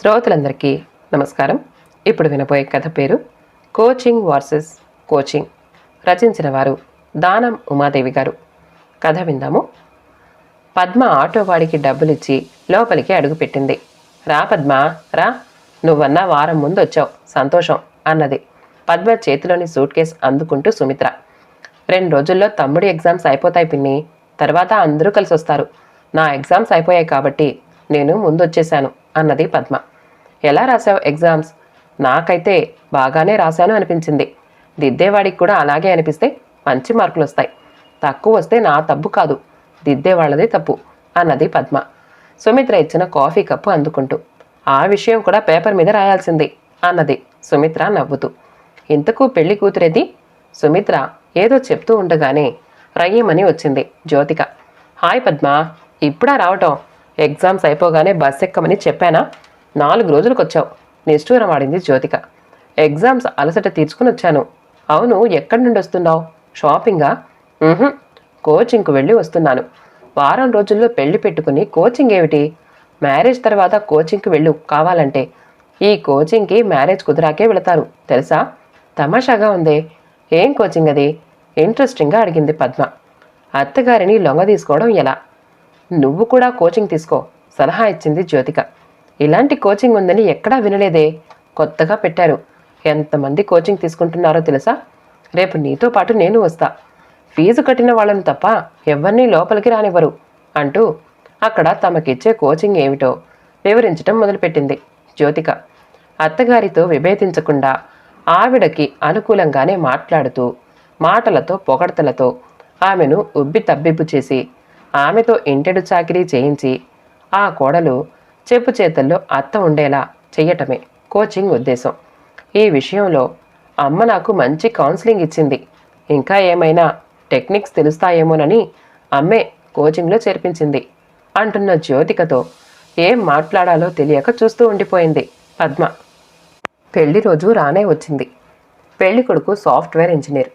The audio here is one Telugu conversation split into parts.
శ్రోతలందరికీ నమస్కారం. ఇప్పుడు వినబోయే కథ పేరు కోచింగ్ వర్సెస్ కోచింగ్. రచించిన వారు దానం ఉమాదేవి గారు. కథ విందాము. పద్మ ఆటో వాడికి డబ్బులిచ్చి లోపలికి అడుగుపెట్టింది. రా పద్మ రా. నువ్వన్నా వారం ముందు వచ్చావు సంతోషం అన్నది. పద్మ చేతిలోని సూట్ కేస్ అందుకుంటూ సుమిత్ర. రెండు రోజుల్లో తమ్ముడి ఎగ్జామ్స్ అయిపోతాయి పిన్ని. తర్వాత అందరూ కలిసి వస్తారు నా ఎగ్జామ్స్ అయిపోయాయి కాబట్టి నేను ముందు వచ్చేసాను అన్నది పద్మ. ఎలా రాశావు ఎగ్జామ్స్? నాకైతే బాగానే రాశాను అనిపించింది. దిద్దేవాడికి కూడా అలాగే అనిపిస్తే మంచి మార్కులు వస్తాయి తక్కువ వస్తే నా తప్పు కాదు. దిద్దేవాళ్ళదే తప్పు అన్నది పద్మ. సుమిత్ర ఇచ్చిన కాఫీ కప్పు అందుకుంటూ ఆ విషయం కూడా పేపర్ మీద రాయాల్సింది అన్నది సుమిత్ర నవ్వుతూ. ఇంతకు పెళ్ళి కూతురేది సుమిత్ర ఏదో చెప్తూ ఉండగానే రయ్యమని వచ్చింది జ్యోతిక. హాయ్ పద్మ ఇప్పుడా రావటం? ఎగ్జామ్స్ అయిపోగానే బస్ ఎక్కమని చెప్పానా? నాలుగు రోజులకు వచ్చావు నిష్ఠూరం ఆడింది జ్యోతిక. ఎగ్జామ్స్ అలసట తీర్చుకుని వచ్చాను. అవును ఎక్కడి నుండి వస్తున్నావు? షాపింగా? కోచింగ్కు వెళ్ళి వస్తున్నాను. వారం రోజుల్లో పెళ్ళి పెట్టుకుని కోచింగ్ ఏమిటి? మ్యారేజ్ తర్వాత కోచింగ్కి వెళ్ళు కావాలంటే. ఈ కోచింగ్కి మ్యారేజ్ కుదిరాకే వెళతారు తెలుసా? తమాషాగా ఉందే. ఏం కోచింగ్ అది? ఇంట్రెస్టింగ్గా అడిగింది పద్మ. అత్తగారిని లొంగ తీసుకోవడం ఎలా? నువ్వు కూడా కోచింగ్ తీసుకో సలహా ఇచ్చింది జ్యోతిక. ఇలాంటి కోచింగ్ ఉందని ఎక్కడా వినలేదే. కొత్తగా పెట్టారు. ఎంతమంది కోచింగ్ తీసుకుంటున్నారో తెలుసా? రేపు నీతో పాటు నేను వస్తా. ఫీజు కట్టిన వాళ్ళని తప్ప ఎవరినీ లోపలికి రానివ్వరు అంటూ అక్కడ తమకిచ్చే కోచింగ్ ఏమిటో వివరించటం మొదలుపెట్టింది జ్యోతిక. అత్తగారితో విభేదించకుండా ఆవిడకి అనుకూలంగానే మాట్లాడుతూ మాటలతో పొగడతలతో ఆమెను ఉబ్బి తబ్బిబ్బు చేసి ఆమెతో ఇంటెడు చాకిరీ చేయించి ఆ కోడలు చెప్పు చేతల్లో అత్త ఉండేలా చెయ్యటమే కోచింగ్ ఉద్దేశం. ఈ విషయంలో అమ్మ నాకు మంచి కౌన్సిలింగ్ ఇచ్చింది. ఇంకా ఏమైనా టెక్నిక్స్ తెలుస్తాయేమోనని అమ్మే కోచింగ్లో చేర్పించింది. అంటున్న జ్యోతికతో ఏం మాట్లాడాలో తెలియక చూస్తూ ఉండిపోయింది పద్మ. పెళ్ళి రోజు రానే వచ్చింది. పెళ్ళి కొడుకు సాఫ్ట్వేర్ ఇంజనీర్.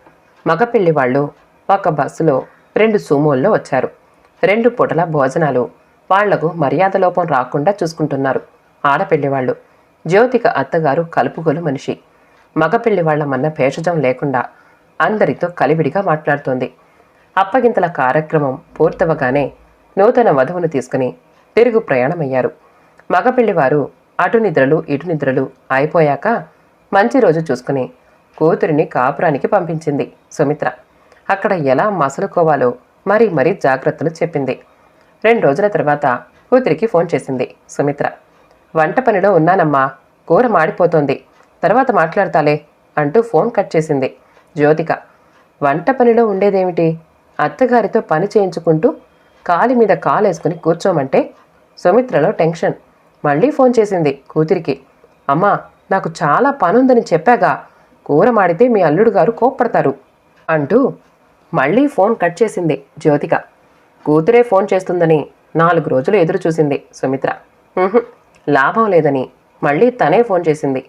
మగ పెళ్ళి వాళ్ళు ఒక బస్సులో రెండు సూమోల్లో వచ్చారు. రెండు పూటల భోజనాలు వాళ్ళకు మర్యాద లోపం రాకుండా చూసుకుంటున్నారు. ఆడపెళ్ళి వాళ్ళు జ్యోతిక అత్తగారు కలుపుగోలు మనిషి. మగ పెళ్ళి వాళ్ళ మన్న భేషజం లేకుండా అందరితో కలివిడిగా మాట్లాడుతోంది. అప్పగింతల కార్యక్రమం పూర్తవగానే నూతన వధువును తీసుకుని తిరుగు ప్రయాణమయ్యారు. మగపెళ్ళివారు అటు నిద్రలు ఇటు నిద్రలు అయిపోయాక మంచి రోజు చూసుకుని కూతురిని కాపురానికి పంపించింది సుమిత్ర. అక్కడ ఎలా మసలుకోవాలో మరీ మరీ జాగ్రత్తలు చెప్పింది. రెండు రోజుల తర్వాత కూతురికి ఫోన్ చేసింది సుమిత్ర. వంట పనిలో ఉన్నానమ్మా కూర మాడిపోతోంది తర్వాత మాట్లాడతాలే అంటూ ఫోన్ కట్ చేసింది జ్యోతిక. వంట పనిలో ఉండేదేమిటి? అత్తగారితో పని చేయించుకుంటూ కాలి మీద కాలేసుకుని కూర్చోమంటే సుమిత్రలో టెన్షన్. మళ్ళీ ఫోన్ చేసింది కూతురికి. అమ్మా నాకు చాలా పనుందని చెప్పాగా కూర మాడితే మీ అల్లుడు గారు కోప్పడతారు అంటూ మళ్ళీ ఫోన్ కట్ చేసింది జ్యోతిక. కూతురే ఫోన్ చేస్తుందని నాలుగు రోజులు ఎదురు చూసింది సుమిత్ర. లాభం లేదని మళ్ళీ తనే ఫోన్ చేసింది.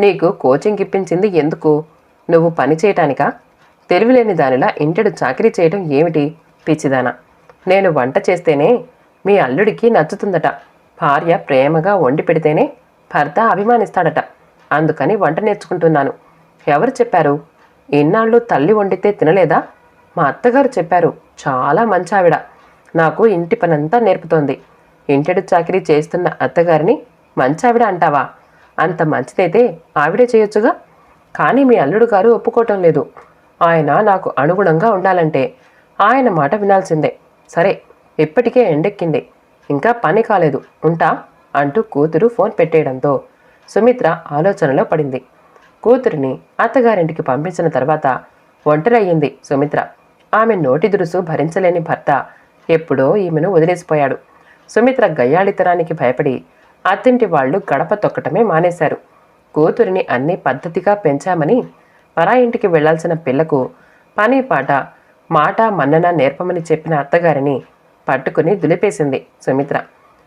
నీకు కోచింగ్ ఇప్పించింది ఎందుకు? నువ్వు పని చేయటానికా? తెలివిలేని దానిలా ఇంటడు చాకరీ చేయడం ఏమిటి? పిచ్చిదానా. నేను వంట చేస్తేనే మీ అల్లుడికి నచ్చుతుందట. భార్య ప్రేమగా వండి పెడితేనే భర్త అభిమానిస్తాడట. అందుకని వంట నేర్చుకుంటున్నాను. ఎవరు చెప్పారు? ఇన్నాళ్ళు తల్లి వండితే తినలేదా? మా అత్తగారు చెప్పారు చాలా మంచి ఆవిడ నాకు ఇంటి పనంతా నేర్పుతోంది. ఇంటడు చాకరీ చేస్తున్న అత్తగారిని మంచి ఆవిడ అంటావా? అంత మంచిదైతే ఆవిడే చేయొచ్చుగా? కానీ మీ అల్లుడు గారు ఒప్పుకోవటం లేదు. ఆయన నాకు అనుగుణంగా ఉండాలంటే ఆయన మాట వినాల్సిందే. సరే ఇప్పటికే ఎండెక్కింది. ఇంకా పని కాలేదు. ఉంటా అంటూ కూతురు ఫోన్ పెట్టేయడంతో సుమిత్ర ఆలోచనలో పడింది. కూతురిని అత్తగారింటికి పంపించిన తర్వాత ఒంటరి అయ్యింది సుమిత్ర. ఆమె నోటి దురుసు భరించలేని భర్త ఎప్పుడో ఈమెను వదిలేసిపోయాడు. సుమిత్ర గయ్యాళితనానికి భయపడి అత్తింటి వాళ్ళు గడప తొక్కటమే మానేశారు. కూతురిని అన్ని పద్ధతిగా పెంచామని పరా ఇంటికి వెళ్ళాల్సిన పిల్లకు పని పాట మాట మన్నన నేర్పమని చెప్పిన అత్తగారిని పట్టుకుని దులిపేసింది సుమిత్ర.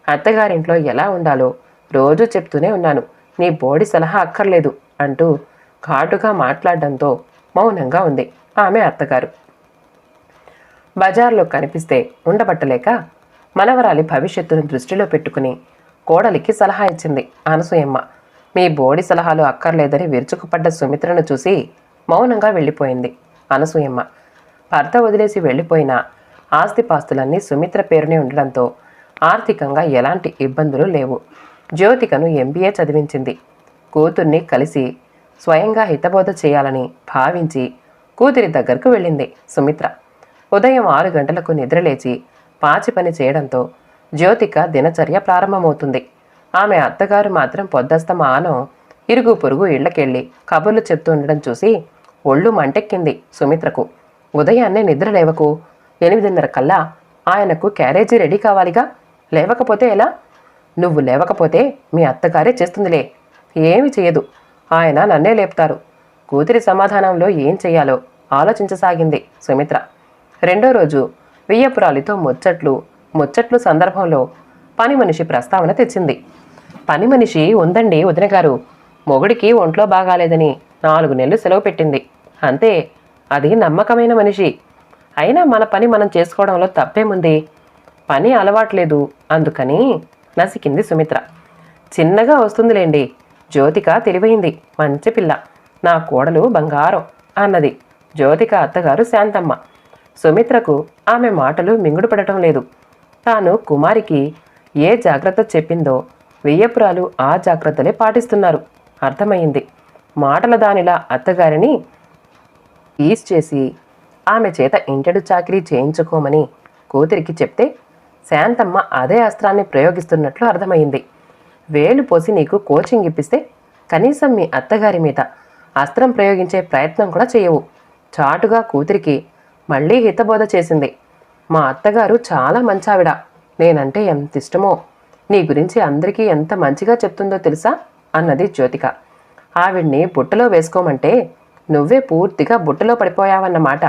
అత్తగారింట్లో ఎలా ఉండాలో రోజూ చెప్తూనే ఉన్నాను. నీ బోడి సలహా అక్కర్లేదు అంటూ ఘాటుగా మాట్లాడడంతో మౌనంగా ఉంది ఆమె అత్తగారు. బజార్లో కనిపిస్తే ఉండబట్టలేక మనవరాలి భవిష్యత్తును దృష్టిలో పెట్టుకుని కోడలికి సలహా ఇచ్చింది అనసూయమ్మ. మీ బోడి సలహాలు అక్కర్లేదని విరుచుకుపడ్డ సుమిత్రను చూసి మౌనంగా వెళ్ళిపోయింది అనసూయమ్మ. భర్త వదిలేసి వెళ్ళిపోయిన ఆస్తిపాస్తులన్నీ సుమిత్ర పేరునే ఉండడంతో ఆర్థికంగా ఎలాంటి ఇబ్బందులు లేవు. జ్యోతికను ఎంబీఏ చదివించింది. కూతుర్ని కలిసి స్వయంగా హితబోధ చేయాలని భావించి కూతురి దగ్గరకు వెళ్ళింది సుమిత్ర. ఉదయం ఆరు గంటలకు నిద్రలేచి పాచి పని చేయడంతో జ్యోతిక దినచర్య ప్రారంభమవుతుంది. ఆమె అత్తగారు మాత్రం పొద్దస్తమానం ఇరుగు పొరుగు ఇళ్ళకెళ్ళి కబుర్లు చెప్తూ ఉండడం చూసి ఒళ్ళు మంటెక్కింది సుమిత్రకు. ఉదయాన్నే నిద్ర లేవకు ఎనిమిదిన్నర కల్లా ఆయనకు క్యారేజీ రెడీ కావాలిగా? లేవకపోతే ఎలా? నువ్వు లేవకపోతే మీ అత్తగారే చేస్తుందిలే. ఏమి చేయదు. ఆయన నన్నే లేపుతారు. కూతురి సమాధానంలో ఏం చెయ్యాలో ఆలోచించసాగింది సుమిత్ర. రెండో రోజు వియ్యపురాలితో ముచ్చట్లు ముచ్చట్లు సందర్భంలో పని మనిషి ప్రస్తావన తెచ్చింది. పని మనిషి ఉందండి వదిన గారు మొగుడికి ఒంట్లో బాగాలేదని నాలుగు నెలలు సెలవు పెట్టింది. అంతే అది నమ్మకమైన మనిషి. అయినా మన పని మనం చేసుకోవడంలో తప్పేముంది? పని అలవాట్లేదు అందుకని నసికింది సుమిత్ర. చిన్నగా వస్తుందిలేండి జ్యోతిక తెలివైంది మంచి పిల్ల. నా కోడలు బంగారం అన్నది. జ్యోతిక అత్తగారు శాంతమ్మ. సుమిత్రకు ఆమె మాటలు మింగుడుపడటం లేదు. తాను కుమారికి ఏ జాగ్రత్త చెప్పిందో వెయ్యపురాలు ఆ జాగ్రత్తలే పాటిస్తున్నారు. అర్థమైంది మాటల దానిలా అత్తగారిని ఈస్ చేసి ఆమె చేత ఇంటెడు చాకిరీ చేయించుకోమని కూతురికి చెప్తే శాంతమ్మ అదే అస్త్రాన్ని ప్రయోగిస్తున్నట్లు అర్థమైంది వేలు పోసి నీకు కోచింగ్ ఇప్పిస్తే కనీసం మీ అత్తగారి మీద అస్త్రం ప్రయోగించే ప్రయత్నం కూడా చేయవు. చాటుగా కూతురికి మళ్ళీ హితబోధ చేసింది. మా అత్తగారు చాలా మంచావిడ. నేనంటే ఎంత ఇష్టమో నీ గురించి అందరికీ ఎంత మంచిగా చెప్తుందో తెలుసా? అన్నది జ్యోతిక. ఆవిడ్ని బుట్టలో వేసుకోమంటే నువ్వే పూర్తిగా బుట్టలో పడిపోయావన్నమాట.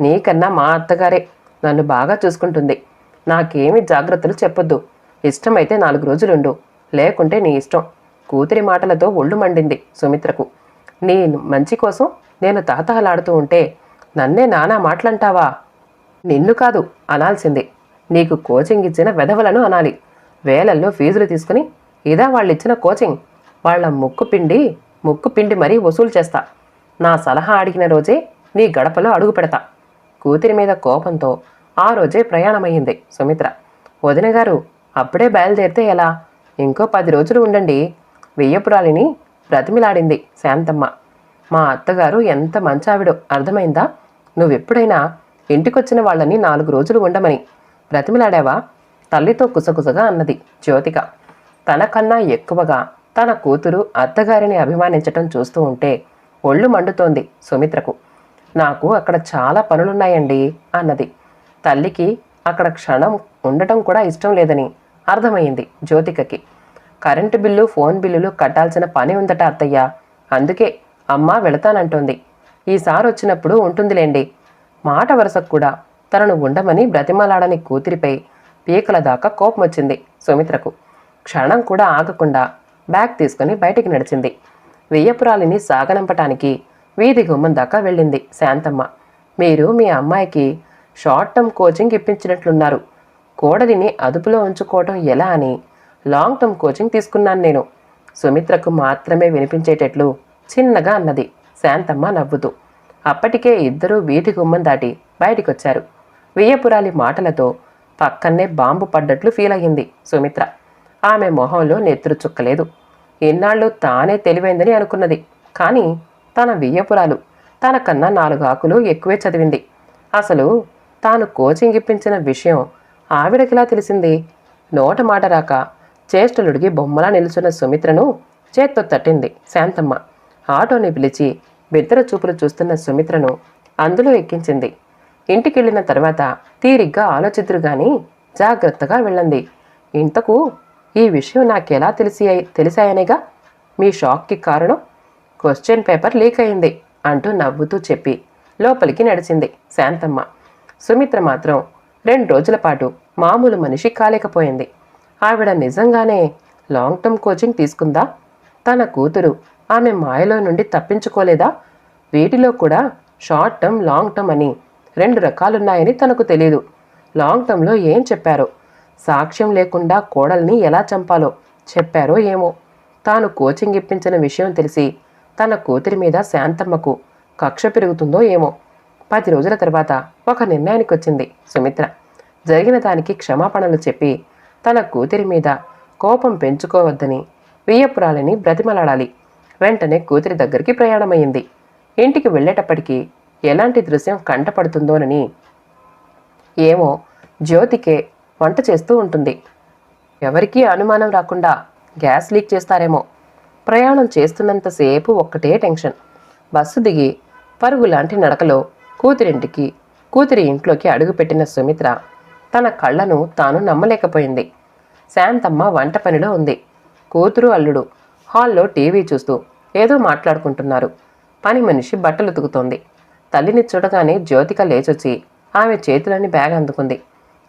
నీకన్నా మా అత్తగారే నన్ను బాగా చూసుకుంటుంది. నాకేమి జాగ్రత్తలు చెప్పొద్దు. ఇష్టమైతే నాలుగు రోజులుండు. లేకుంటే నీ ఇష్టం. కూతురి మాటలతో ఒళ్ళు మండింది సుమిత్రకు. నీ మంచి కోసం నేను తహతహలాడుతూ ఉంటే నన్నే నానా మాటలంటావా? నిన్ను కాదు అనాల్సింది. నీకు కోచింగ్ ఇచ్చిన వెధవలను అనాలి. వేలల్లో ఫీజులు తీసుకుని ఇదా వాళ్ళిచ్చిన కోచింగ్. వాళ్ళ ముక్కు పిండి ముక్కు పిండి మరీ వసూలు చేస్తా. నా సలహా అడిగిన రోజే నీ గడపలో అడుగు పెడతా. కూతురి మీద కోపంతో ఆ రోజే ప్రయాణమయ్యింది సుమిత్ర. వదిన గారు అప్పుడే బయలుదేరితే ఎలా? ఇంకో పది రోజులు ఉండండి. వెయ్యపురాలిని బ్రతిమిలాడింది శాంతమ్మ. మా అత్తగారు ఎంత మంచావిడో అర్థమైందా? నువ్వెప్పుడైనా ఇంటికొచ్చిన వాళ్ళని నాలుగు రోజులు ఉండమని బ్రతిమిలాడావా? తల్లితో కుసకుసగా అన్నది జ్యోతిక. తనకన్నా ఎక్కువగా తన కూతురు అత్తగారిని అభిమానించటం చూస్తూ ఉంటే ఒళ్ళు మండుతోంది సుమిత్రకు. నాకు అక్కడ చాలా పనులున్నాయండి అన్నది. తల్లికి అక్కడ క్షణం ఉండటం కూడా ఇష్టం లేదని అర్థమైంది జ్యోతికకి. కరెంటు బిల్లు ఫోన్ బిల్లులు కట్టాల్సిన పని ఉందట అత్తయ్య. అందుకే అమ్మ వెళతానంటోంది. ఈసారి వచ్చినప్పుడు ఉంటుందిలేండి. మాట వరుసకు కూడా తనను ఉండమని బ్రతిమలాడని కూతురిపై పీకల దాకా కోపం వచ్చింది సుమిత్రకు. క్షణం కూడా ఆగకుండా బ్యాగ్ తీసుకుని బయటికి నడిచింది. వెయ్యపురాలిని సాగనంపటానికి వీధి గుమ్మం దాకా వెళ్ళింది శాంతమ్మ. మీరు మీ అమ్మాయికి షార్ట్ టర్మ్ కోచింగ్ ఇప్పించినట్లున్నారు. కోడలిని అదుపులో ఉంచుకోవటం ఎలా అని లాంగ్ టర్మ్ కోచింగ్ తీసుకున్నాను నేను. సుమిత్రకు మాత్రమే వినిపించేటట్లు చిన్నగా అన్నది. శాంతమ్మ నవ్వుతూ. అప్పటికే ఇద్దరూ వీధి గుమ్మం దాటి బయటికొచ్చారు. వియ్యపురాలి మాటలతో పక్కన్నే బాంబు పడ్డట్లు ఫీల్ అయ్యింది సుమిత్ర. ఆమె మొహంలో నెత్తురు చుక్కలేదు. ఇన్నాళ్ళు తానే తెలివైందని అనుకున్నది. కానీ తన వియ్యపురాలు తనకన్నా నాలుగు ఆకులు ఎక్కువే చదివింది. అసలు తాను కోచింగ్ ఇప్పించిన విషయం ఆవిడకిలా తెలిసింది? నోట మాట రాక చేష్టలుడిగి బొమ్మలా నిలుచున్న సుమిత్రను చేత్తో తట్టింది శాంతమ్మ. ఆటోని పిలిచి బిద్దర చూపులు చూస్తున్న సుమిత్రను అందులో ఎక్కించింది. ఇంటికెళ్ళిన తర్వాత తీరిగ్గా ఆలోచిద్దురు గాని జాగ్రత్తగా వెళ్ళండి ఇంతకు ఈ విషయం నాకెలా తెలిసి తెలిసాయనేగా? మీ షాక్కి కారణం? క్వశ్చన్ పేపర్ లీక్ అయింది అంటూ నవ్వుతూ చెప్పి లోపలికి నడిచింది శాంతమ్మ. సుమిత్ర మాత్రం రెండు రోజుల పాటు మామూలు మనిషి కాలేకపోయింది. ఆవిడ నిజంగానే లాంగ్ టర్మ్ కోచింగ్ తీసుకుందా? తన కూతురు ఆమె మాయలో నుండి తప్పించుకోలేదా? వీటిలో కూడా షార్ట్ టర్మ్ లాంగ్ టర్మ్ అని రెండు రకాలున్నాయని తనకు తెలియదు లాంగ్ టర్మ్లో ఏం చెప్పారో? సాక్ష్యం లేకుండా కోడల్ని ఎలా చంపాలో చెప్పారో ఏమో? తాను కోచింగ్ ఇప్పించిన విషయం తెలిసి తన కూతురి మీద శాంతమ్మకు కక్ష పెరుగుతుందో ఏమో? పది రోజుల తర్వాత ఒక నిర్ణయానికి వచ్చింది సుమిత్ర. జరిగిన దానికి క్షమాపణలు చెప్పి తన కూతురి మీద కోపం పెంచుకోవద్దని వియ్యపురాలని బ్రతిమలాడాలి. వెంటనే కూతురి దగ్గరికి ప్రయాణమైంది ఇంటికి వెళ్ళేటప్పటికీ ఎలాంటి దృశ్యం కంటపడుతుందోనని. ఏమో జ్యోతికే వంట చేస్తూ ఉంటుంది. ఎవరికీ అనుమానం రాకుండా గ్యాస్ లీక్ చేస్తారేమో. ప్రయాణం చేస్తున్నంతసేపు ఒక్కటే టెన్షన్. బస్సు దిగి పరుగు లాంటి నడకలో కూతురింటికి కూతురి ఇంట్లోకి అడుగుపెట్టిన సుమిత్ర తన కళ్ళను తాను నమ్మలేకపోయింది. శాంతమ్మ వంట పనిలో ఉంది. కూతురు అల్లుడు హాల్లో టీవీ చూస్తూ ఏదో మాట్లాడుకుంటున్నారు. పని మనిషి బట్టలు ఉతుకుతోంది. తల్లిని చూడగానే జ్యోతిక లేచొచ్చి ఆమె చేతులని బ్యాగ్ అందుకుంది.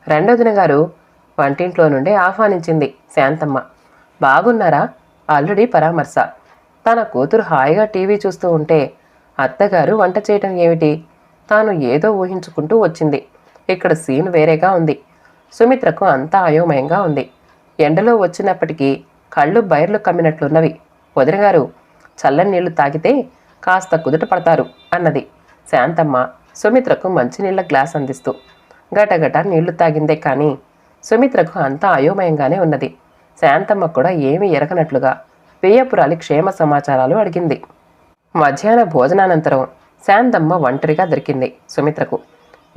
రెండోదిన గారు వంటింట్లో నుండి ఆహ్వానించింది శాంతమ్మ. బాగున్నారా? అల్లుడి పరామర్శ. తన కూతురు హాయిగా టీవీ చూస్తూ ఉంటే అత్తగారు వంట చేయటం ఏమిటి? తాను ఏదో ఊహించుకుంటూ వచ్చింది. ఇక్కడ సీన్ వేరేగా ఉంది. సుమిత్రకు అంతా అయోమయంగా ఉంది. ఎండలో వచ్చినప్పటికీ కళ్ళు బైర్లు కమ్మినట్లున్నవి. వదినగారు చల్లని నీళ్ళు తాగితే కాస్త కుదుట పడతారు అన్నది. శాంతమ్మ సుమిత్రకు మంచినీళ్ళ గ్లాస్ అందిస్తూ. గటగట నీళ్ళు తాగిందే కానీ సుమిత్రకు అంతా అయోమయంగానే ఉన్నది. శాంతమ్మ కూడా ఏమీ ఎరగనట్లుగా వెయ్యపురాలి క్షేమ సమాచారాలు అడిగింది. మధ్యాహ్న భోజనానంతరం శాంతమ్మ ఒంటరిగా దొరికింది సుమిత్రకు.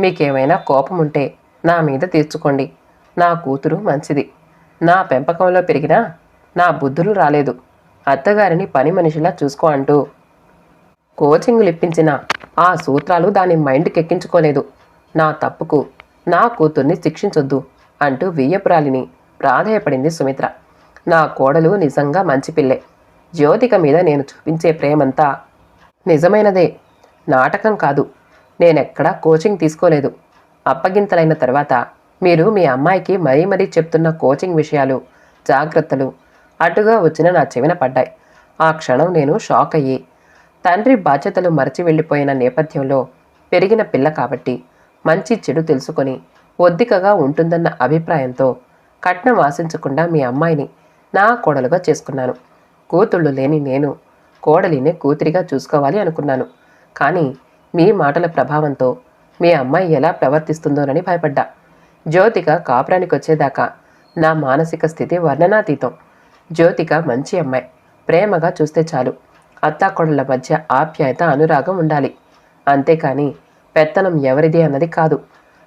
మీకేమైనా కోపం ఉంటే నా మీద తీర్చుకోండి. నా కూతురు మంచిది. నా పెంపకంలో పెరిగినా నా బుద్ధులు రాలేదు. అత్తగారిని పని మనిషిలా చూసుకో అంటూ. కోచింగ్లు ఇప్పించిన ఆ సూత్రాలు దాని మైండ్కి ఎక్కించుకోలేదు నా తప్పుకు నా కూతుర్ని శిక్షించొద్దు అంటూ వియ్యపురాలిని ప్రాధేయపడింది సుమిత్ర. నా కోడలు నిజంగా మంచి పిల్లే. జ్యోతిక మీద నేను చూపించే ప్రేమంతా నిజమైనదే. నాటకం కాదు. నేనెక్కడా కోచింగ్ తీసుకోలేదు. అప్పగింతలైన తర్వాత మీరు మీ అమ్మాయికి మరీ మరీ చెప్తున్న కోచింగ్ విషయాలు జాగ్రత్తలు అటుగా వచ్చిన నా చెవిన పడ్డాయి. ఆ క్షణం నేను షాక్ అయ్యి తండ్రి బాధ్యతలు మరచి వెళ్ళిపోయిన నేపథ్యంలో పెరిగిన పిల్ల కాబట్టి మంచి చెడు తెలుసుకొని ఒద్దికగా ఉంటుందన్న అభిప్రాయంతో కట్నం ఆశించకుండా మీ అమ్మాయిని నా కోడలుగా చేసుకున్నాను. కూతుళ్ళు లేని నేను కోడలినే కూతురిగా చూసుకోవాలి అనుకున్నాను. కానీ మీ మాటల ప్రభావంతో మీ అమ్మాయి ఎలా ప్రవర్తిస్తుందోనని భయపడ్డా. జ్యోతిక కాపురానికి వచ్చేదాకా నా మానసిక స్థితి వర్ణనాతీతం. జ్యోతిక మంచి అమ్మాయి. ప్రేమగా చూస్తే చాలు. అత్తాకొడల మధ్య ఆప్యాయత అనురాగం ఉండాలి. అంతేకాని పెత్తనం ఎవరిది అన్నది కాదు.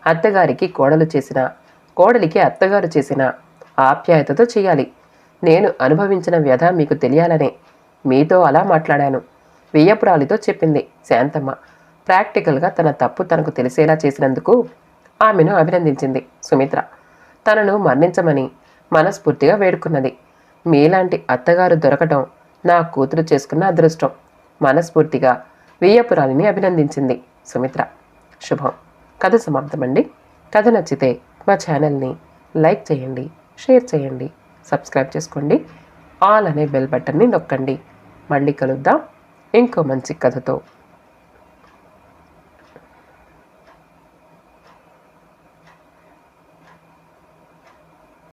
అత్తగారికి కోడలు చేసిన కోడలికి అత్తగారు చేసిన ఆప్యాయతతో చేయాలి. నేను అనుభవించిన వ్యధ మీకు తెలియాలనే మీతో అలా మాట్లాడాను. వియ్యపురాలితో చెప్పింది శాంతమ్మ. ప్రాక్టికల్గా తన తప్పు తనకు తెలిసేలా చేసినందుకు ఆమెను అభినందించింది సుమిత్ర. తనను మరణించమని మనస్ఫూర్తిగా వేడుకున్నది. మీలాంటి అత్తగారు దొరకటం నా కూతురు చేసుకున్న అదృష్టం. మనస్ఫూర్తిగా వియ్యపురాలిని అభినందించింది సుమిత్ర. శుభం. కథ సమాప్తమండి. కథ నచ్చితే మా ఛానల్ని లైక్ చేయండి షేర్ చేయండి సబ్స్క్రైబ్ చేసుకోండి. ఆల్ అనే బెల్ బటన్ని నొక్కండి. మళ్ళీ కలుద్దాం. ఇంకో మంచి కథతో.